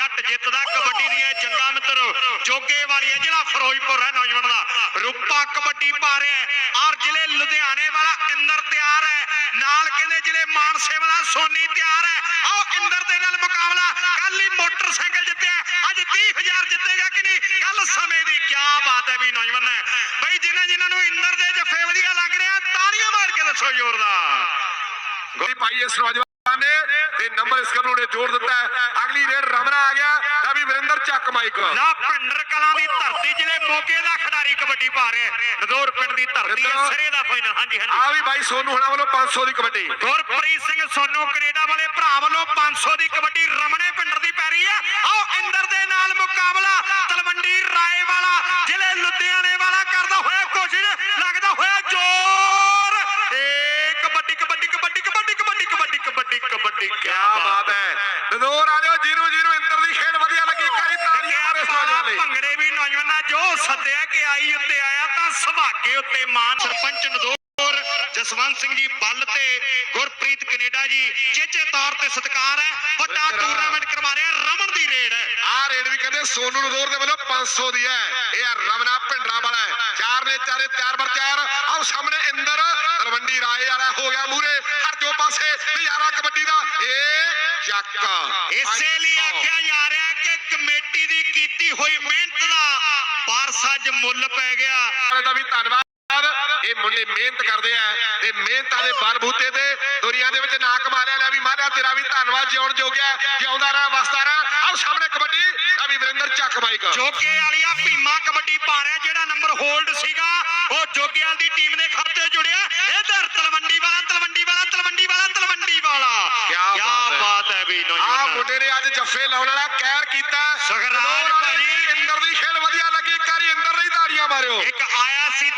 ਜੱਟ ਜਿੱਤਦਾ, ਕਬੱਡੀ ਦੀਆਂ ਜੰਗਾਂ ਮਿੱਤਰੋ, ਜੋਗੇ ਵਾਲੀ ਹੈ ਜ਼ਿਲ੍ਹਾ ਫਿਰੋਜ਼ਪੁਰ ਹੈ ਨੌਜਵਾਨ ਦਾ, ਰੂਪਾ ਕਬੱਡੀ ਪਾ ਰਿਹਾ ਹੈ। ਔਰ ਜ਼ਿਲ੍ਹੇ ਲੁਧਿਆਣੇ ਵਾਲਾ ਇੰਦਰ ਤਿਆਰ ਹੈ। ਨਾਲ ਕਹਿੰਦੇ ਜ਼ਿਲ੍ਹੇ ਮਾਨਸੇ ਵਾਲਾ ਸੋਨੀ ਤਿਆਰ ਹੈ। ਆਓ ਇੰਦਰ ਦੇ ਨਾਲ ਮੁਕਾਬਲਾ। ਕੱਲ ਹੀ ਮੋਟਰਸਾਈਕਲ ਜਿੱਤਿਆ ਅੱਜ 30000 ਜਿੱਤੇਗਾ ਕਿ ਨਹੀਂ? ਕੱਲ ਸਮੇਂ ਦੀ ਕੀ ਬਾਤ ਹੈ ਵੀ ਨੌਜਵਾਨ ਹੈ। ਬਈ ਜਿਨ੍ਹਾਂ ਜਿਨ੍ਹਾਂ ਨੂੰ ਇੰਦਰ ਦੇ ਜੱਫੇ ਵਧੀਆ ਲੱਗ ਰਿਹਾ ਤਾੜੀਆਂ ਮਾਰ ਕੇ ਦੱਸੋ ਜ਼ੋਰਦਾਰ। ਗੋਲੀ ਪਾਈ ਇਸ ਨੌਜਵਾਨ ਨੇ ਤੇ ਨੰਬਰ ਇਸ ਨੂੰ ਨੇ ਜੋੜ ਦਿੱਤਾ ਹੈ। ਅਗਲੀ ਰੇਡ ਰਮਨਾ ਆ ਗਿਆ। ਤਾਂ ਵੀ ਵਰਿੰਦਰ ਚੱਕ ਮਾਈਕ। ਲਾ ਪਿੰਡਰ ਕਲਾਂ ਦੀ ਧਰਤੀ ਜਿਹੜੇ ਮੋਗੇ ਦਾ ਖਿਡਾਰੀ ਕਬੱਡੀ ਪਾ ਰਿਹਾ। ਨਦੌਰ ਪਿੰਡ ਦੀ ਧਰਤੀ ਹੈ ਸਿਰੇ ਦਾ ਫਾਈਨਲ ਹਾਂਜੀ ਹਾਂਜੀ। ਆ ਵੀ ਬਾਈ ਸੋਨੂ ਹਣਾ ਵੱਲੋਂ 500 ਦੀ ਕਬੱਡੀ। ਗੁਰਪ੍ਰੀਤ ਸਿੰਘ ਸੋਨੂ ਕੈਨੇਡਾ ਵਾਲੇ ਭਰਾ ਵੱਲੋਂ 500 ਦੀ ਕਬੱਡੀ ਰਮਣੇ ਪਿੰਡਰ ਦੀ ਪੈ ਰਹੀ ਹੈ ਆਓ ਇੰਦਰ ਦੇ ਨਾਲ ਮੁਕਾਬਲਾ ਤਲਵੰਡੀ ਰਾਏ ਵਾਲਾ ਜ਼ਿਲ੍ਹੇ ਲੁਧਿਆਣੇ ਵਾਲਾ ਕਰਦਾ ਹੋਇਆ ਕੋਸ਼ਿਸ਼ ਲੱਗਦਾ ਹੋਇਆ ਜ਼ੋਰ ਏ ਕਬੱਡੀ ਕਬੱਡੀ ਕਬੱਡੀ ਕਬੱਡੀ ਕਬੱਡੀ ਕਬੱਡੀ ਕਬੱਡੀ ਕੀ ਬਾਤ ਹੈ। ਨਦੌਰ ਆ ਜਾਓ ਜੀਰੋ ਜੀਰੋ ਇੰਦਰ ਦੀ ਖੇਡ ਵਧੀਆ ਲੱਗੀ ਕਰੀ ਤਾੜੀਆਂ ਮਾਰੇ ਨੌਜਵਾਨ ਲਈ। ਭੰਗੜੇ ਵੀ ਨੌਜਵਾਨਾਂ ਜੋ ਸੱਦਿਆ ਕਿ ਆਈ ਉੱਤੇ ਆਇਆ ਤਾਂ ਸੁਭਾਗੇ ਉੱਤੇ ਮਾਨ। ਸਰਪੰਚ ਨਦੌਰ ਜਸਵੰਤ ਸਿੰਘ ਜੀ ਬੱਲ ਤੇ ਗੁਰਪ੍ਰੀਤ ਕੈਨੇਡਾ ਜੀ ਚੇਚੇ ਤੌਰ ਤੇ ਸਤਿਕਾਰ ਹੈ ਵੱਡਾ ਟੂਰਨਾਮੈਂਟ ਕਰਵਾ ਰਿਹਾ ਰਮਨ ਦੀ ਰੇਡ ਹੈ। ਆ ਰੇਡ ਵੀ ਕਹਿੰਦੇ ਸੋਨੂ ਨਦੌਰ ਦੇ ਵੱਲੋਂ 500 ਦੀ ਹੈ। ਇਹ ਆ ਰਮਨਾ ਪਿੰਡਰਾ ਵਾਲਾ ਹੈ ਚਾਰ ਨੇ ਚਾਰੇ ਤਿਆਰ ਬਰ ਤਿਆਰ ਆਓ ਸਾਹਮਣੇ ਇੰਦਰ ਤਲਵੰਡੀ ਰਾਏ ਵਾਲਾ ਹੋ ਗਿਆ ਮੂਰੇ। ਹਰ ਜੋ ਪਾਸੇ ਨਜ਼ਾਰਾ ਕਬੱਡੀ ਦਾ। ਇਹ ਚੱਕ ਇਸੇ ਲਈ ਆਖਿਆ ਜਾ ਰਿਹਾ ਕਿ ਕਮੇਟੀ ਦੀ ਕੀਤੀ ਹੋਈ ਮਿਹਨਤ ਦਾ ਪਾਰਸ ਅੱਜ ਮੁੱਲ ਪੈ ਗਿਆ। ਵਾਲੇ ਦਾ ਵੀ ਧੰਨਵਾਦ। ਇਹ ਮੁੰਡੇ ਮਿਹਨਤ ਕਰਦੇ ਆ। ਤੇ ਮਿਹਨਤਾਂ ਦੇ ਬਲਬੂਤੇ ਤੇ ਦੁਨੀਆ ਦੇ ਵਿੱਚ ਨਾਂ ਕਮਾਰਿਆ ਲੈ ਵੀ ਮਾਰਿਆ ਤੇਰਾ ਵੀ ਧੰਨਵਾਦ ਜਿਉਣ ਜੋਗਿਆ ਜਿਉਂਦਾ ਰਹਾ ਵਸਦਾ ਰਹਾ। ਆਹ ਸਾਹਮਣੇ ਕਬੱਡੀ ਆ ਵੀ ਵਰਿੰਦਰ ਚੱਕ ਬਾਈਕ ਜੋਗੇ ਵਾਲੀਆ ਭੀਮਾ ਕਬੱਡੀ ਪਾ ਰਿਹਾ ਜਿਹੜਾ ਨੰਬਰ ਹੋਲਡ ਸੀਗਾ ਉਹ ਜੋਗੇਵਾਲ ਦੀ ਟੀਮ ਦੇ ਖਾਤੇ ਜੁੜਿਆ। ਇਧਰ ਤਲਵੰਡੀ ਵਾਲਾ ਤਲਵੰਡੀ ਵਾਲਾ ਤਲਵੰਡੀ ਵਾਲਾ ਤਲਵੰਡੀ ਵਾਲਾ। ਕਿਆ ਬਾਤ ਹੈ। ਵੀ ਆ ਨੌਜਵਾਨ ਮੁੰਡੇ ਨੇ ਅੱਜ ਜੱਫੇ ਲਾਉਣ ਵਾਲਾ ਕਹਿਰ ਕੀਤਾ। ਸਗਰਾਜ ਭਾਜੀ। ਇੰਦਰ ਦੀ ਖੇਡ ਵਧੀਆ ਲੱਗੀ ਇੱਕ ਵਾਰੀ ਇੰਦਰ ਲਈ ਤਾੜੀਆਂ ਮਾਰਿਓ। ਇੱਕ ਆਇਆ ਸੀ